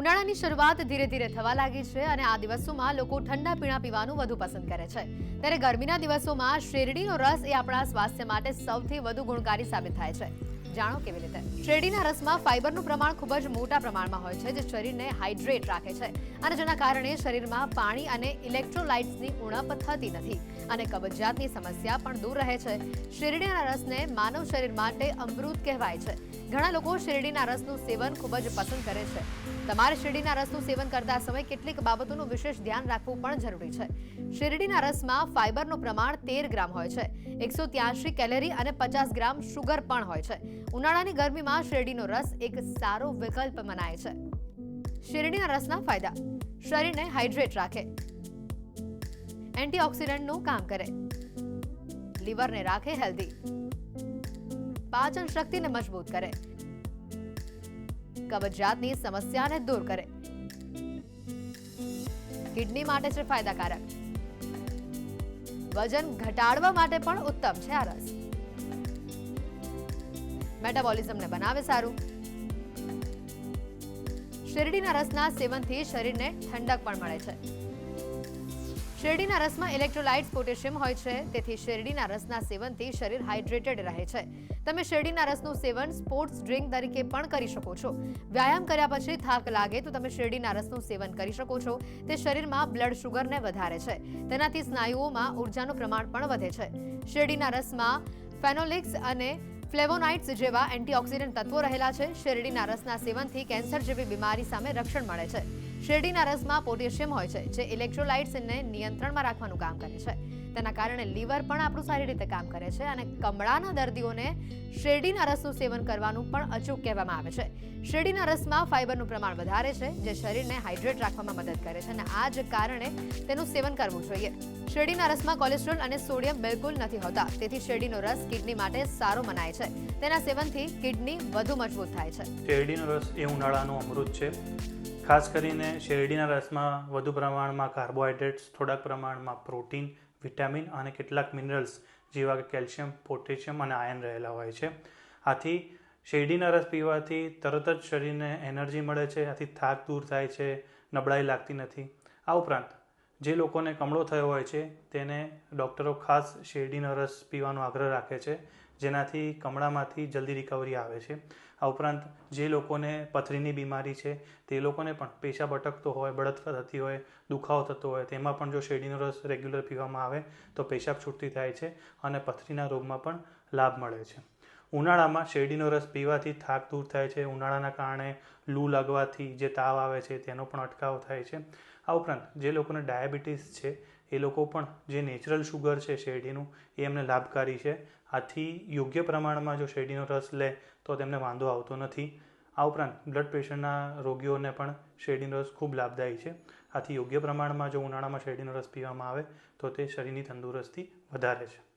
ઉનાળાની શરૂઆત ધીરે ધીરે થવા લાગી છે અને આ દિવસોમાં લોકો ઠંડા પીણા પીવાનું વધુ પસંદ કરે છે. ત્યારે ગરમીના દિવસોમાં શેરડીનો રસ એ આપણા સ્વાસ્થ્ય માટે સૌથી વધુ ગુણકારી સાબિત થાય છે. જાણો કેવી રીતે? શેરડીના રસમાં ફાઇબરનું પ્રમાણ ખૂબ જ મોટા પ્રમાણમાં હોય છે, જે શરીરને હાઇડ્રેટ રાખે છે અને જેના કારણે શરીરમાં પાણી અને ઇલેક્ટ્રોલાઇટ્સની ઉણપ થતી નથી અને કબજિયાતની સમસ્યા પણ દૂર રહે છે. શેરડીના રસને માનવ શરીર માટે અમૃત કહેવાય છે. ઘણા લોકો શેરડીના રસનું સેવન ખૂબ જ પસંદ કરે છે. તમારે શેરડીના રસનું સેવન કરતા સમય કેટલીક બાબતોનું વિશેષ ધ્યાન રાખવું પણ જરૂરી છે. શેરડીના રસમાં ફાઇબરનું પ્રમાણ તેર ગ્રામ હોય છે. એકસો ત્યાસી કેલરી અને પચાસ ગ્રામ શુગર પણ હોય છે. ઉનાળાની ગરમીમાં શેરડીનો રસ એક સારો વિકલ્પ મનાય છે. શેરડીના રસના ફાયદા. શરીરને હાઇડ્રેટ રાખે. એન્ટીઓક્સિડન્ટનું કામ કરે. લીવરને રાખે હેલ્ધી પાચન શક્તિને મજબૂત કરે. કબજિયાતની સમસ્યાને દૂર કરે. કિડની માટે છે ફાયદાકારક. વજન ઘટાડવા માટે પણ ઉત્તમ છે આ રસ. મેટાબોલિઝમને બનાવે સારું. શેરડીના રસના સેવનથી શરીરને ઠંડક પણ મળે છે. શેરડીના રસમાં ઇલેક્ટ્રોલાઇટ્સ પોટેશિયમ હોય છે, તેથી શેરડીના રસના સેવનથી શરીર હાઇડ્રેટેડ રહે છે. તમે શેરડીના રસનું સેવન સ્પોર્ટ્સ ડ્રિંક તરીકે પણ કરી શકો છો. વ્યાયામ કર્યા પછી થાક લાગે તો તમે શેરડીના રસનું સેવન કરી શકો છો. તે શરીરમાં બ્લડ શુગરને વધારે છે. તેનાથી સ્નાયુઓમાં ઉર્જાનું પ્રમાણ પણ વધે છે. શેરડીના રસમાં ફેનોલિક્સ અને ફ્લેવોનાઇટ્સ જેવા એન્ટીઓક્સિડન્ટ તત્વો રહેલા છે. શેરડીના રસના સેવનથી કેન્સર જેવી બીમારી સામે રક્ષણ મળે છે. શેરડીના રસમાં પોટેશિયમ હોય છે, જે ઇલેક્ટ્રોલાઇટ્સને નિયંત્રણમાં રાખવાનું કામ કરે છે. તેના કારણે લીવર પણ આપણું સારી રીતે કામ કરે છે અને કમળાના દર્દીઓને શેરડીના રસનું સેવન કરવાનું પણ અચૂક કહેવામાં આવે છે. શેરડીના રસમાં ફાઇબરનું પ્રમાણ વધારે છે, જે શરીરને હાઇડ્રેટ રાખવામાં મદદ કરે છે અને આ જ કારણે તેનું સેવન કરવું જોઈએ. શેરડીના રસમાં કોલેસ્ટ્રોલ અને સોડિયમ બિલકુલ નથી હોતા, તેથી શેરડીનો રસ કિડની માટે સારો મનાય છે. તેના સેવનથી કિડની વધુ મજબૂત થાય છે. શેરડીનો રસ એ ઉનાળાનું અમૃત છે. ખાસ કરીને શેરડીના રસમાં વધુ પ્રમાણમાં કાર્બોહાઈડ્રેટ્સ, થોડાક પ્રમાણમાં પ્રોટીન, વિટામિન અને કેટલાક મિનરલ્સ, જેવા કે કેલ્શિયમ, પોટેશિયમ અને આયર્ન રહેલા હોય છે. આથી શેરડીના રસ પીવાથી તરત જ શરીરને એનર્જી મળે છે, આથી થાક દૂર થાય છે, નબળાઈ લાગતી નથી. આ ઉપરાંત જે લોકોને કમળો થયો હોય છે, તેને ડૉક્ટરો ખાસ શેરડીનો રસ પીવાનો આગ્રહ રાખે છે, જેનાથી કમળામાંથી જલ્દી રિકવરી આવે છે. આ ઉપરાંત જે લોકોને પથરીની બીમારી છે, તે લોકોને પણ પેશાબ અટકતો હોય, બળતરા થતી હોય, દુખાવો થતો હોય, તેમાં પણ જો શેરડીનો રસ રેગ્યુલર પીવામાં આવે, તો પેશાબ છૂટતી થાય છે અને પથરીના રોગમાં પણ લાભ મળે છે. ઉનાળામાં શેરડીનો રસ પીવાથી થાક દૂર થાય છે. ઉનાળાના કારણે લૂ લાગવાથી જે તાવ આવે છે, તેનો પણ અટકાવ થાય છે. આ ઉપરાંત જે લોકોને ડાયાબિટીસ છે, એ લોકો પણ જે નેચરલ શુગર છે શેરડીનું, એ એમને લાભકારી છે. આથી યોગ્ય પ્રમાણમાં જો શેરડીનો રસ લે, તો તેમને વાંધો આવતો નથી. આ ઉપરાંત બ્લડ પ્રેશરના રોગીઓને પણ શેરડીનો રસ ખૂબ લાભદાયી છે. આથી યોગ્ય પ્રમાણમાં જો ઉનાળામાં શેરડીનો રસ પીવામાં આવે, તો તે શરીરની તંદુરસ્તી વધારે છે.